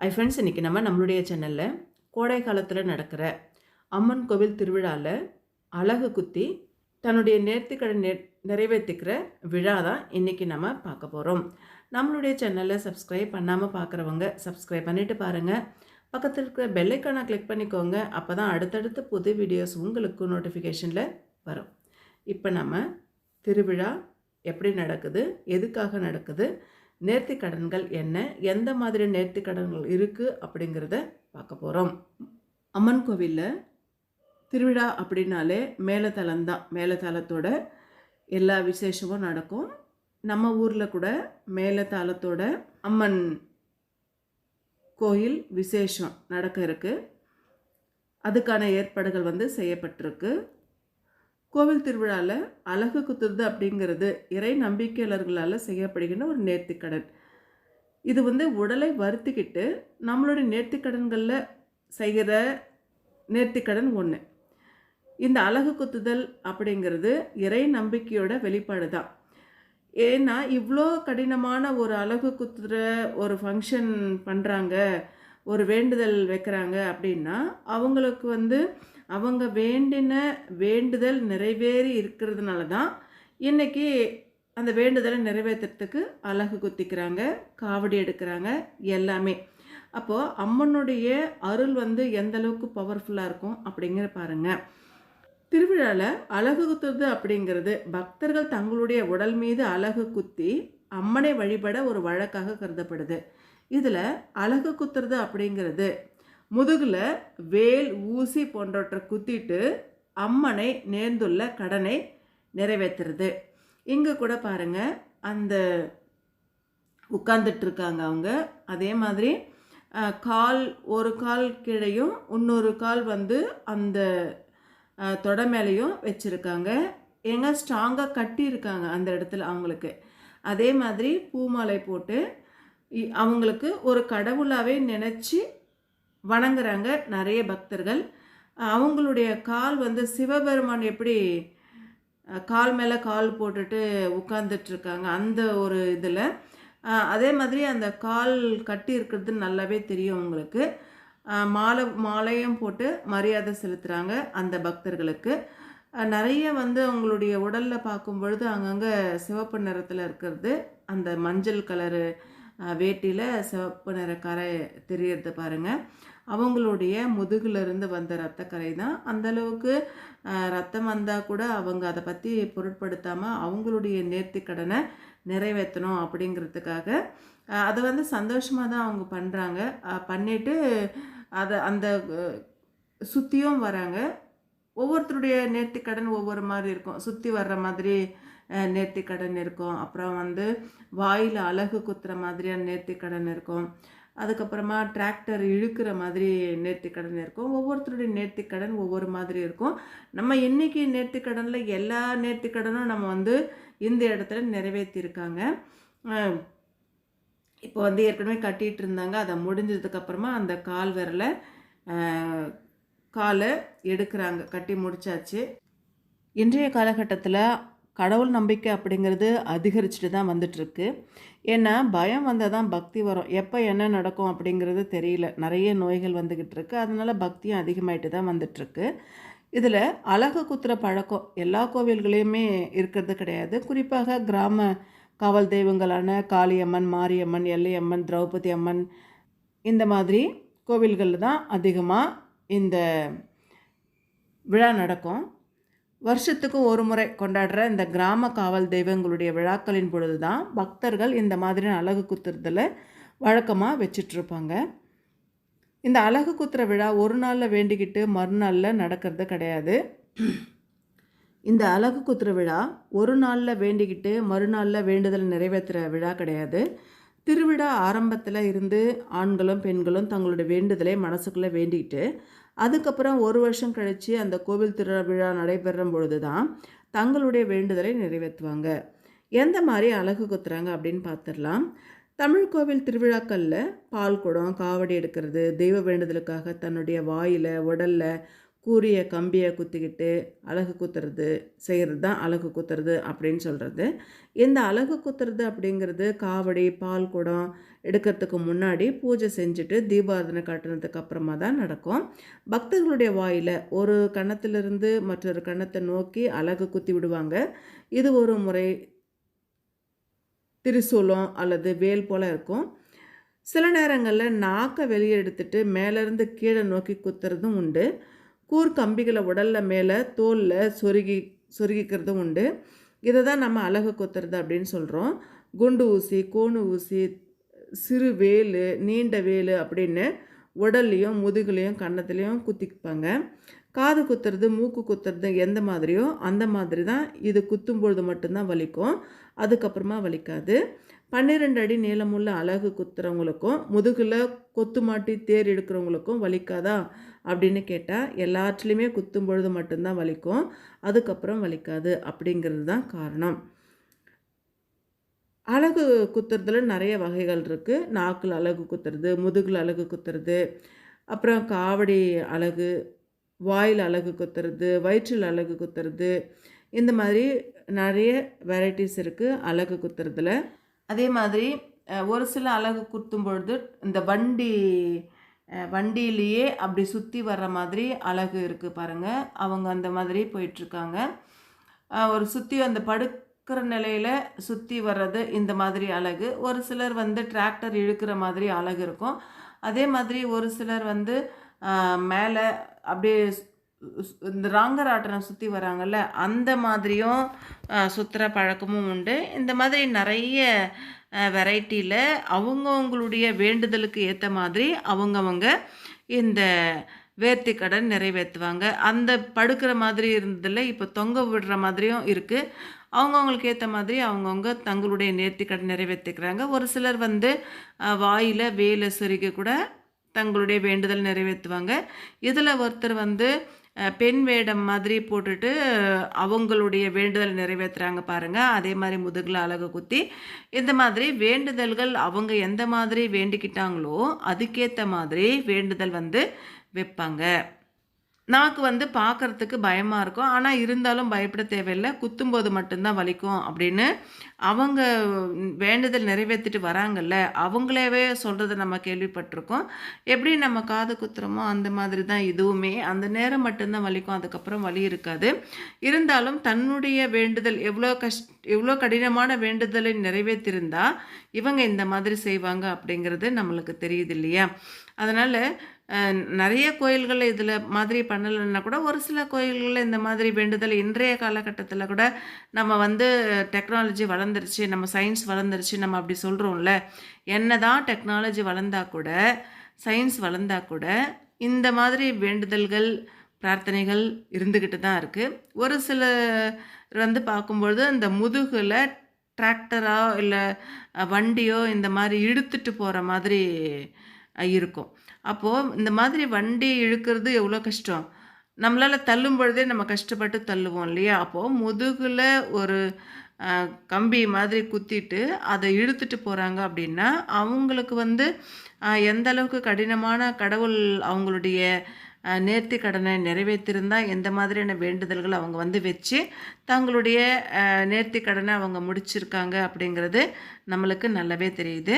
ஐ friends இன்றைக்கி நம்ம நம்மளுடைய சேனலில் கோடை காலத்தில் நடக்கிற அம்மன் கோவில் திருவிழாவில் அழகு குத்தி தன்னுடைய நேர்த்திக்கடன் நெ நிறைவேற்றிக்கிற விழா தான் இன்றைக்கி நம்ம பார்க்க போகிறோம் நம்மளுடைய சேனலில் சப்ஸ்கிரைப் பண்ணாமல் பார்க்குறவங்க சப்ஸ்கிரைப் பண்ணிவிட்டு பாருங்கள் பக்கத்தில் இருக்கிற பெல்லைக்கானை கிளிக் பண்ணிக்கோங்க. அப்போ தான் அடுத்தடுத்த புது வீடியோஸ் உங்களுக்கு நோட்டிஃபிகேஷனில் வரும். இப்போ நம்ம திருவிழா எப்படி நடக்குது? எதுக்காக நடக்குது? நேர்த்திக் கடன்கள் என்ன? எந்த மாதிரி நேர்த்திக் கடன்கள் இருக்குது அப்படிங்கிறத பார்க்க போகிறோம் அம்மன் கோவிலில் திருவிழா அப்படின்னாலே மேலத்தலம்தான் மேலத்தளத்தோட எல்லா விசேஷமும் நடக்கும். நம்ம ஊரில் கூட மேலத்தாளத்தோட அம்மன் கோயில் விசேஷம் நடக்க இருக்குது அதுக்கான ஏற்பாடுகள் வந்து செய்யப்பட்டிருக்கு. கோவில் திருவிழாவில் அழகு குத்துறது அப்படிங்கிறது இறை நம்பிக்கையாளர்களால் செய்யப்படுகின்ற ஒரு நேர்த்திக்கடன். இது வந்து உடலை வருத்திக்கிட்டு நம்மளுடைய நேர்த்திக்கடன்களில் செய்கிற நேர்த்திக்கடன் ஒன்று இந்த அழகு குத்துதல் அப்படிங்கிறது இறை நம்பிக்கையோட வெளிப்பாடு தான். ஏன்னா இவ்வளோ கடினமான ஒரு அழகு குத்துற ஒரு ஃபங்க்ஷன் பண்ணுறாங்க ஒரு வேண்டுதல் வைக்கிறாங்க அப்படின்னா அவங்களுக்கு வந்து அவங்க வேண்டின வேண்டுதல் நிறைவேறி இருக்கிறதுனால தான் இன்றைக்கி அந்த வேண்டுதலை நிறைவேற்றுறதுக்கு அழகு குத்திக்கிறாங்க காவடி எடுக்கிறாங்க எல்லாமே. அப்போது அம்மனுடைய அருள் வந்து எந்த அளவுக்கு பவர்ஃபுல்லாக இருக்கும் அப்படிங்கிற பாருங்கள் திருவிழாவில் அழகு குத்துறது அப்படிங்கிறது பக்தர்கள் தங்களுடைய உடல் மீது அழகு குத்தி அம்மனை வழிபட ஒரு வழக்காக கருதப்படுது. இதில் அழகு குத்துறது அப்படிங்கிறது முதுகில் வேல் ஊசி போன்றவற்றை குத்திட்டு அம்மனை நேர்ந்துள்ள கடனை நிறைவேற்றுறது. இங்கே கூட பாருங்கள் அந்த உட்கார்ந்துட்டு இருக்காங்க அவங்க. அதே மாதிரி கால் ஒரு கால் கீழையும் இன்னொரு கால் வந்து அந்த தொடை மேலேயும் வச்சுருக்காங்க. எங்க ஸ்ட்ராங்காக கட்டியிருக்காங்க அந்த இடத்துல அவங்களுக்கு. அதே மாதிரி பூமாலை போட்டு இ- அவங்களுக்கு ஒரு கடவுளாகவே நினச்சி வணங்குறாங்க நிறைய பக்தர்கள். அவங்களுடைய கால் வந்து சிவபெருமான் எப்படி கால் மேலே கால் போட்டுட்டு உட்காந்துட்ருக்காங்க அந்த ஒரு இதில். அதே மாதிரி அந்த கால் கட்டி இருக்கிறது நல்லாவே தெரியும் உங்களுக்கு. மாலை மாலையும் போட்டு மரியாதை செலுத்துகிறாங்க அந்த பக்தர்களுக்கு. நிறைய வந்து அவங்களுடைய உடலில் பார்க்கும் பொழுது அங்கங்கே சிவப்பு நிறத்தில் இருக்கிறது. அந்த மஞ்சள் கலரு வேட்டியில் சிவப்பு நிற கரை தெரியறது பாருங்கள் அவங்களுடைய முதுகுலேருந்து வந்த ரத்தக்கரை தான். அந்தளவுக்கு ரத்தம் வந்தால் கூட அவங்க அதை பற்றி பொருட்படுத்தாமல் அவங்களுடைய நேர்த்திக்கடனை நிறைவேற்றணும் அப்படிங்கிறதுக்காக அதை வந்து சந்தோஷமாக தான் அவங்க பண்ணுறாங்க பண்ணிட்டு அதை அந்த சுற்றியும் வராங்க. ஒவ்வொருத்தருடைய நேர்த்திக்கடன் ஒவ்வொரு மாதிரி இருக்கும். சுற்றி வர்ற மாதிரி நேர்த்திக்கடன் இருக்கும். அப்புறம் வந்து வாயில் அழகு குத்துற மாதிரியான நேர்த்திக்கடன் இருக்கும். அதுக்கப்புறமா டிராக்டர் இழுக்கிற மாதிரி நேர்த்திக்கடன் இருக்கும். ஒவ்வொருத்தருடைய நேர்த்திக்கடன் ஒவ்வொரு மாதிரி இருக்கும். நம்ம இன்னைக்கு நேர்த்திக்கடனில் எல்லா நேர்த்திக்கடனும் நம்ம வந்து இந்த இடத்துல நிறைவேற்றியிருக்காங்க இப்போ வந்து ஏற்கனவே கட்டிகிட்டு இருந்தாங்க. அதை முடிஞ்சதுக்கப்புறமா அந்த கால் விரலை காலை எடுக்கிறாங்க. கட்டி முடிச்சாச்சு. இன்றைய காலகட்டத்தில் கடவுள் நம்பிக்கை அப்படிங்கிறது அதிகரிச்சுட்டு தான் வந்துட்டுருக்கு. ஏன்னா பயம் வந்தால் தான் பக்தி வரும். எப்போ என்ன நடக்கும் அப்படிங்கிறது தெரியல. நிறைய நோய்கள் வந்துக்கிட்டு இருக்கு அதனால் பக்தியும் அதிகமாயிட்டு தான் வந்துட்டுருக்கு. இதில் அழகு குத்துற பழக்கம் எல்லா கோவில்களையுமே இருக்கிறது கிடையாது. குறிப்பாக கிராம காவல் தெய்வங்களான காளியம்மன் மாரியம்மன் எல்லையம்மன் திரௌபதி அம்மன் இந்த மாதிரி கோவில்களில் தான் அதிகமாக இந்த விழா நடக்கும். வருஷத்துக்கு ஒரு முறை கொண்டாடுற இந்த கிராம காவல் தெய்வங்களுடைய விழாக்களின் பொழுது தான் பக்தர்கள் இந்த மாதிரியான அழகு குத்துறதில் வழக்கமாக வச்சிட்ருப்பாங்க இந்த அழகு குத்துற விழா ஒரு நாளில் வேண்டிக்கிட்டு மறுநாளில் நடக்கிறது கிடையாது. இந்த அழகு குத்துற விழா ஒரு நாளில் வேண்டிக்கிட்டு மறுநாளில் வேண்டுதல் நிறைவேற்றுற விழா கிடையாது. திருவிழா ஆரம்பத்தில் இருந்து ஆண்களும் பெண்களும் தங்களுடைய வேண்டுதலை மனசுக்குள்ளே வேண்டிக்கிட்டு அதுக்கப்புறம் ஒரு வருஷம் கழித்து அந்த கோவில் திருவிழா நடைபெறும் பொழுது தான் தங்களுடைய வேண்டுதலை நிறைவேற்றுவாங்க. எந்த மாதிரி அழகு குத்துறாங்க அப்படின்னு பார்த்துடலாம். தமிழ் கோவில் திருவிழாக்களில் பால் குடம் காவடி எடுக்கிறது தெய்வ வேண்டுதலுக்காக தன்னுடைய வாயில் உடலில் கூரிய கம்பியை குத்திக்கிட்டு அழகு குத்துறது செய்கிறது தான் அழகு குத்துறது அப்படின்னு சொல்கிறது இந்த அழகு குத்துறது அப்படிங்கிறது காவடி பால் குடம் எடுக்கிறதுக்கு முன்னாடி பூஜை செஞ்சுட்டு தீபாரதனை காட்டுனதுக்கு அப்புறமா தான் நடக்கும். பக்தர்களுடைய வாயில் ஒரு கன்னத்திலிருந்து மற்றொரு கன்னத்தை நோக்கி அழகு குத்தி விடுவாங்க. இது ஒரு முறை திரிசூலம் அல்லது வேல் போல் இருக்கும். சில நேரங்களில் நாக்கை வெளியே எடுத்துட்டு மேலேருந்து கீழே நோக்கி குத்துறதும் உண்டு. கூர் கம்பிகளை உடலில் மேலே தோலில் சொருகி சொருகிக்கிறதும் உண்டு. இதை தான் நம்ம அழகு கொத்துறது அப்படின்னு சொல்கிறோம் குண்டு ஊசி கோணு ஊசி சிறு வேலு நீண்ட வேலு அப்படின்னு உடல்லையும் முதுகுலையும் கன்னத்துலேயும் குத்திப்பாங்க. காது குத்துறது மூக்கு குத்துறது எந்த மாதிரியோ அந்த மாதிரி தான் இது குத்தும்பொழுது மட்டும்தான் வலிக்கும். அதுக்கப்புறமா வலிக்காது. பன்னிரெண்டு அடி நீளமுள்ள அழகு குத்துறவங்களுக்கும் முதுகில் கொத்து மாட்டி தேர் எடுக்கிறவங்களுக்கும் வலிக்காதா? அப்படின்னு கேட்டால் எல்லாத்துலேயுமே குத்தும் பொழுது மட்டும்தான் வலிக்கும். அதுக்கப்புறம் வலிக்காது அப்படிங்கிறது தான் காரணம். அழகு குத்துறதுல நிறைய வகைகள் இருக்குது நாக்கில் அழகு குத்துறது முதுகில் அழகு குத்துறது அப்புறம் காவடி அழகு வாயில் அழகு குத்துறது வயிற்றில் அழகு குத்துறது. இந்த மாதிரி நிறைய வெரைட்டிஸ் இருக்குது அழகு குத்துறதுல. அதே மாதிரி ஒரு சில அழகு குத்தும் பொழுது இந்த வண்டி வண்டியிலேயே அப்படி சுற்றி வர்ற மாதிரி அழகு இருக்குது பாருங்கள் அவங்க அந்த மாதிரி போயிட்டுருக்காங்க ஒரு சுற்றி அந்த படுக்கிற நிலையில் சுற்றி வர்றது இந்த மாதிரி அழகு ஒரு சிலர் வந்து டிராக்டர் இழுக்கிற மாதிரி அழகு இருக்கும். அதே மாதிரி ஒரு சிலர் வந்து மேலே அப்படியே இந்த ராங்கராட்டனம் சுற்றி வராங்கல்ல அந்த மாதிரியும் சுற்றுற பழக்கமும் உண்டு. இந்த மாதிரி நிறைய வெரைட்டியில் அவங்கவுங்களுடைய வேண்டுதலுக்கு ஏற்ற மாதிரி அவங்கவங்க இந்த வேர்த்தி கடன் நிறைவேற்றுவாங்க அந்த படுக்கிற மாதிரி இருந்ததில் இப்போ தொங்க விடுற மாதிரியும் இருக்குது அவங்கவுங்களுக்கு ஏற்ற மாதிரி அவங்கவுங்க தங்களுடைய நேர்த்தி கடன் நிறைவேற்றிக்கிறாங்க ஒரு சிலர் வந்து வாயில் வேலை சொருகி கூட தங்களுடைய வேண்டுதல் நிறைவேற்றுவாங்க இதில் ஒருத்தர் வந்து பெண் வேடம் மாதிரி போட்டுட்டு அவங்களுடைய வேண்டுதல் நிறைவேற்றுறாங்க பாருங்கள் அதே மாதிரி முதுகில் அழகு குத்தி. இந்த மாதிரி வேண்டுதல்கள் அவங்க எந்த மாதிரி வேண்டிக்கிட்டாங்களோ அதுக்கேற்ற மாதிரி வேண்டுதல் வந்து வைப்பாங்க. நமக்கு வந்து பார்க்கறதுக்கு பயமாக இருக்கும். ஆனால் இருந்தாலும் பயப்பட தேவையில்லை. குத்தும்போது மட்டும்தான் வலிக்கும் அப்படின்னு அவங்க வேண்டுதல் நிறைவேற்றிட்டு வராங்கல்ல அவங்களேவே சொல்கிறத நம்ம கேள்விப்பட்டிருக்கோம். எப்படி நம்ம காது குத்துறோமோ அந்த மாதிரி தான் இதுவுமே. அந்த நேரம் மட்டும்தான் வலிக்கும். அதுக்கப்புறம் வலி இருக்காது. இருந்தாலும் தன்னுடைய வேண்டுதல் எவ்வளோ கஷ்ட எவ்வளோ கடினமான வேண்டுதலை நிறைவேற்றிருந்தா இவங்க இந்த மாதிரி செய்வாங்க அப்படிங்கிறது நம்மளுக்கு தெரியுது இல்லையா? அதனால் நிறைய கோயில்கள் இதில் மாதிரி பண்ணலைன்னா கூட ஒரு சில கோயில்களில் இந்த மாதிரி வேண்டுதல் இன்றைய காலகட்டத்தில் கூட நம்ம வந்து டெக்னாலஜி வளர்ந்துருச்சு நம்ம சயின்ஸ் வளர்ந்துருச்சு நம்ம அப்படி சொல்கிறோம்ல என்ன தான் டெக்னாலஜி வளர்ந்தா கூட சயின்ஸ் வளர்ந்தா கூட இந்த மாதிரி வேண்டுதல்கள் பிரார்த்தனைகள் இருந்துக்கிட்டு தான் இருக்குது ஒரு சில வந்து பார்க்கும்பொழுது இந்த முதுகில் டிராக்டரோ இல்லை வண்டியோ இந்த மாதிரி இழுத்துட்டு போகிற மாதிரி இருக்கும். அப்போது இந்த மாதிரி வண்டி இழுக்கிறது எவ்வளோ கஷ்டம்? நம்மளால் தள்ளும் பொழுதே நம்ம கஷ்டப்பட்டு தள்ளுவோம் இல்லையா? அப்போது முதுகில் ஒரு கம்பி மாதிரி குத்திட்டு அதை இழுத்துட்டு போகிறாங்க அப்படின்னா அவங்களுக்கு வந்து எந்த அளவுக்கு கடினமான கடவுள் அவங்களுடைய நேர்த்தி கடனை நிறைவேற்றிருந்தால் எந்த மாதிரியான வேண்டுதல்கள் அவங்க வந்து வச்சு தங்களுடைய நேர்த்தி கடனை அவங்க முடிச்சிருக்காங்க அப்படிங்கிறது நம்மளுக்கு நல்லாவே தெரியுது.